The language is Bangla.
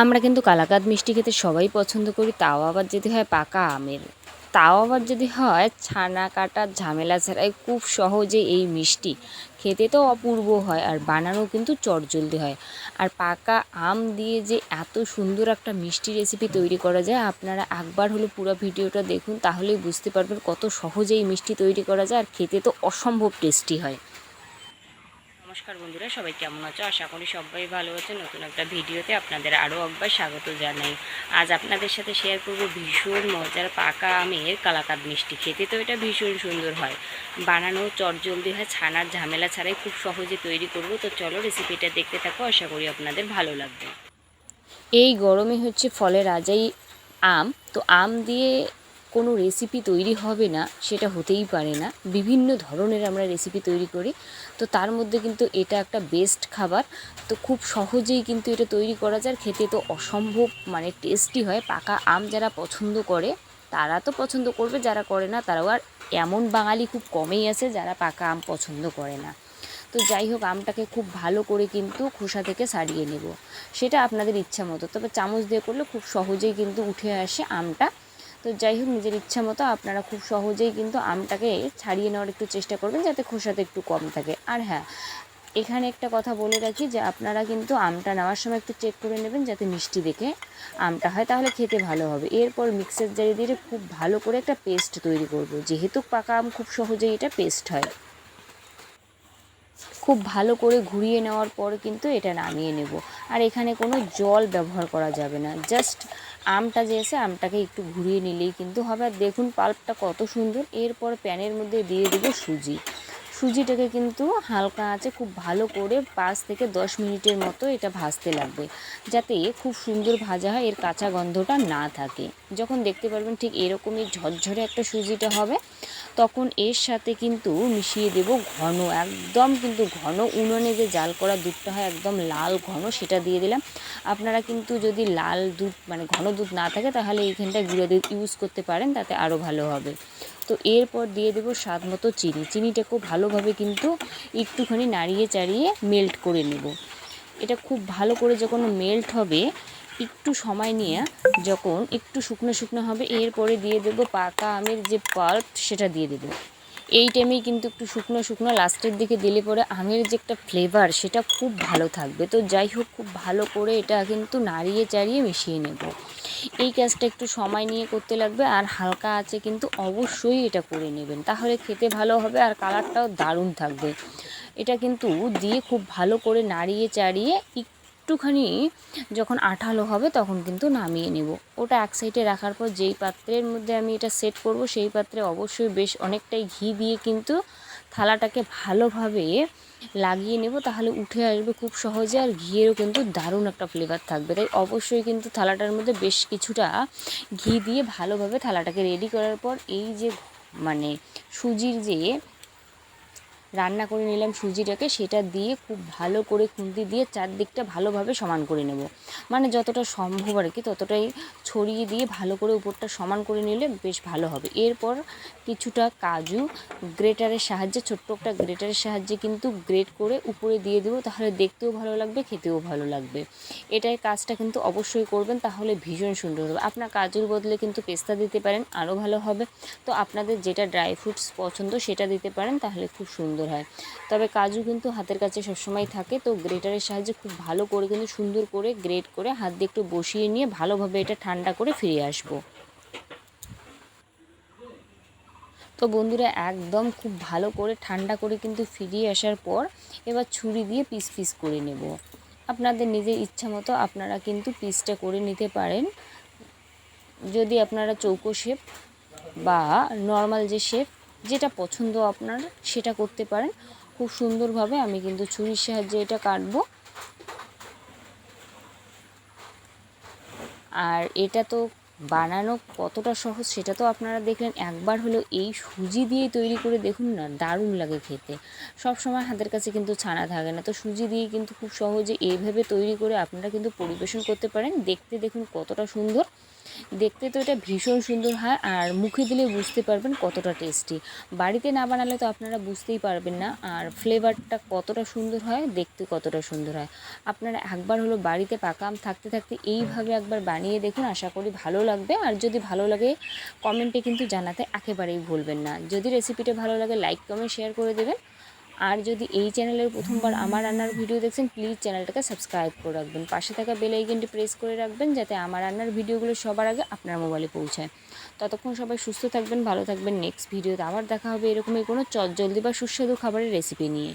আমরা কিন্তু কালাকাদ মিষ্টি খেতে সবাই পছন্দ করি, তাও আবার যদি হয় পাকা আমের। তাও আবার যদি হয় ছানা কাটার ঝামেলা ছাড়াই খুব সহজে এই মিষ্টি। খেতে তো অপূর্ব হয় আর বানানো কিন্তু চটজলদি হয়। আর পাকা আম দিয়ে যে এত সুন্দর একটা মিষ্টি রেসিপি তৈরি করা যায়, আপনারা একবার হলো পুরো ভিডিওটা দেখুন, তাহলেই বুঝতে পারবেন কত সহজে এই মিষ্টি তৈরি করা যায় আর খেতে তো অসম্ভব টেস্টি হয়। নমস্কার বন্ধুরা, সবাই কেমন আছো? আশা করি সবাই ভালো আছে নতুন একটা ভিডিওতে আপনাদের আরও একবার স্বাগত জানাই। আজ আপনাদের সাথে শেয়ার করব ভীষণ মজার পাকা আমের কালাকাদ মিষ্টি। খেতে তো এটা ভীষণ সুন্দর হয়। বানানো চটজলদি হয়, ছানার ঝামেলা ছাড়াই খুব সহজে তৈরি করব। তো চলো রেসিপিটা দেখতে থাকো, আশা করি আপনাদের ভালো লাগবে। এই গরমে হচ্ছে ফলের রাজাই আম। তো আম দিয়ে কোনো রেসিপি তৈরি হবে না, সেটা হতেই পারে না। বিভিন্ন ধরনের আমরা রেসিপি তৈরি করি। তো তার মধ্যে কিন্তু এটা একটা বেস্ট খাবার। তো খুব সহজেই কিন্তু এটা তৈরি করা যায়। খেতে তো অসম্ভব মানে টেস্টি হয়। পাকা আম যারা পছন্দ করে, তারা তো পছন্দ করবে। যারা করে না, তারাও। আর এমন বাঙালি খুব কমেই আছে যারা পাকা আম পছন্দ করে না। তো যাই হোক, আমটাকে খুব ভালো করে কিন্তু খোসা থেকে সারিয়ে নেব। সেটা আপনাদের ইচ্ছা মতো। তবে চামচ দিয়ে করলে খুব সহজেই কিন্তু উঠে আসে আমটা। তো যাই হোক, নিজের ইচ্ছা মতো আপনারা খুব সহজেই কিন্তু আমটাকে ছাড়িয়ে নেওয়ার একটু চেষ্টা করবেন যাতে খোসাতে একটু কম থাকে। আর হ্যাঁ এখানে একটা কথা বলে রাখি যে আপনারা কিন্তু আমটা নেওয়ার সময় একটু চেক করে নেবেন যাতে মিষ্টি দেখে আমটা হয়, তাহলে খেতে ভালো হবে। এরপর মিক্সার জারি দিয়ে খুব ভালো করে একটা পেস্ট তৈরি করব। যেহেতু পাকা আম খুব সহজেই এটা পেস্ট হয়। খুব ভালো করে ঘুরিয়ে নেওয়ার পর কিন্তু এটা নামিয়ে নেব। আর এখানে কোনো জল ব্যবহার করা যাবে না। জাস্ট আমটা যে এসে আমটাকে একটু ঘুরিয়ে নিলেই কিন্তু হবে। আর দেখুন পাল্পটা কত সুন্দর। এরপর প্যানের মধ্যে দিয়ে দেবো সুজি। সুজিটাকে কিন্তু হালকা আছে খুব ভালো করে পাঁচ থেকে দশ মিনিটের মতো এটা ভাজতে লাগবে, যাতে খুব সুন্দর ভাজা হয়, এর কাঁচা গন্ধটা না থাকে। যখন দেখতে পারবেন ঠিক এরকমই ঝরঝরে একটা সুজিটা হবে। তখন এর সাথে কিন্তু মিশিয়ে দেব ঘন, একদম কিন্তু ঘন উনুনে যে জাল করা দুধটা হয় একদম লাল ঘন সেটা দিয়ে দিলাম। আপনারা কিন্তু যদি লাল দুধ মানে ঘন দুধ না থাকে তাহলে এইখানটা গুঁড়ো দুধ ইউজ করতে পারেন, তাতে আরও ভালো হবে। তো এরপর দিয়ে দেবো স্বাদ মতো চিনি। চিনিটা খুব ভালোভাবে কিন্তু একটুখানি নাড়িয়ে চাড়িয়ে মেল্ট করে নেব। এটা খুব ভালো করে যখন মেল্ট হবে একটু সময় নিয়ে যখন একটু শুকনো শুকনো হবে, এরপরে দিয়ে দেবো পাকা আমের যে পাল্প, সেটা দিয়ে দেবো। এই টাইমেই কিন্তু একটু শুকনো শুকনো, লাস্টের দিকে দিলে পরে আমের যে একটা ফ্লেভার সেটা খুব ভালো থাকবে। তো যাই হোক, খুব ভালো করে এটা কিন্তু নাড়িয়ে চাড়িয়ে মিশিয়ে নেব। এই কাজটা একটু সময় নিয়ে করতে লাগবে আর হালকা আছে কিন্তু অবশ্যই এটা করে নেবেন। তাহলে খেতে ভালো হবে আর কালারটাও দারুণ থাকবে। এটা কিন্তু দিয়ে খুব ভালো করে নাড়িয়ে চাড়িয়ে একটুখানি যখন আঠালো হবে তখন কিন্তু নামিয়ে নেব। ওটা এক সাইডে রাখার পর যেই পাত্রের মধ্যে আমি এটা সেট করব, সেই পাত্রে অবশ্যই বেশ অনেকটাই ঘি দিয়ে কিন্তু থালাটাকে ভালোভাবে লাগিয়ে নেব, তাহলে উঠে আসবে খুব সহজে আর ঘিয়েরও কিন্তু দারুণ একটা ফ্লেভার থাকবে। তাই অবশ্যই কিন্তু থালাটার মধ্যে বেশ কিছুটা ঘি দিয়ে ভালোভাবে থালাটাকে রেডি করার পর এই যে মানে সুজির যে রান্না করে নিলাম সুজিটাকে, সেটা দিয়ে খুব ভালো করে খুন্তি দিয়ে চারদিকটা ভালোভাবে সমান করে নেব। মানে যতটা সম্ভব আর কি, ততটাই ছড়িয়ে দিয়ে ভালো করে উপরটা সমান করে নিলে বেশ ভালো হবে। এরপর কিছুটা কাজু, গ্রেটারের সাহায্যে, ছোট্ট একটা গ্রেটারের সাহায্যে কিন্তু গ্রেট করে উপরে দিয়ে দেবো, তাহলে দেখতেও ভালো লাগবে, খেতেও ভালো লাগবে। এটাই কাজটা কিন্তু অবশ্যই করবেন, তাহলে ভীষণ সুন্দর হবে। আপনার কাজুর বদলে কিন্তু পেস্তা দিতে পারেন, আরও ভালো হবে। তো আপনাদের যেটা ড্রাই ফ্রুটস পছন্দ, সেটা দিতে পারেন, তাহলে খুব সুন্দর হয়। তবে কাজু কিন্তু হাতের কাছে সবসময় থাকে, তো গ্রেটারের সাহায্যে খুব ভালো করে কিন্তু সুন্দর করে গ্রেট করে হাত দিয়ে একটু বসিয়ে নিয়ে ভালোভাবে এটা ঠান্ডা করে ফিরে আসব। তো বন্ধুরা, একদম খুব ভালো করে ঠান্ডা করে কিন্তু ফিরিয়ে আসার পর এবার ছুরি দিয়ে পিস পিস করে নেব। আপনাদের নিজের ইচ্ছা মতো আপনারা কিন্তু পিসটা করে নিতে পারেন। যদি আপনারা চৌকো শেপ বা নর্মাল যে শেপ যেটা পছন্দ আপনার, সেটা করতে পারেন। খুব সুন্দরভাবে আমি কিন্তু ছুরির সাহায্যে এটা কাটবো। আর এটা তো বানানো কতটা সহজ সেটা তো আপনারা দেখলেন। একবার হলো এই সুজি দিয়ে তৈরি করে দেখুন না, দারুণ লাগে খেতে। সব সময় হাতের কাছে কিন্তু ছানা থাকে না। তো সুজি দিয়ে কিন্তু খুব সহজে এইভাবে তৈরি করে আপনারা কিন্তু পরিবেশন করতে পারেন। দেখতে দেখুন কতটা সুন্দর। দেখতে তো এটা ভীষণ সুন্দর হয় আর মুখে দিলে বুঝতে পারবেন কতটা টেস্টি। বাড়িতে না বানালে তো আপনারা বুঝতেই পারবেন না আর ফ্লেভারটা কতটা সুন্দর হয়, দেখতে কতটা সুন্দর হয়। আপনারা একবার হলো বাড়িতে পাকা আম থাকতে থাকতে এইভাবে একবার বানিয়ে দেখুন, আশা করি ভালো লাগবে। আর যদি ভালো লাগে, কমেন্টে কিন্তু জানাতে একেবারেই ভুলবেন না। যদি রেসিপিটা ভালো লাগে লাইক কমেন্ট শেয়ার করে দেবেন। আর যদি এই চ্যানেলের প্রথমবার আমার রান্নার ভিডিও দেখছেন প্লিজ চ্যানেলটাকে সাবস্ক্রাইব করে রাখবেন। পাশে থাকা বেল আইকনটি প্রেস করে রাখবেন, যাতে আমার রান্নার ভিডিওগুলো সবার আগে আপনার মোবাইলে পৌঁছায়। ততক্ষণ সবাই সুস্থ থাকবেন, ভালো থাকবেন। নেক্সট ভিডিওতে আবার দেখা হবে এরকমই কোনো চটজলদি বা সুস্বাদু খাবারের রেসিপি নিয়ে।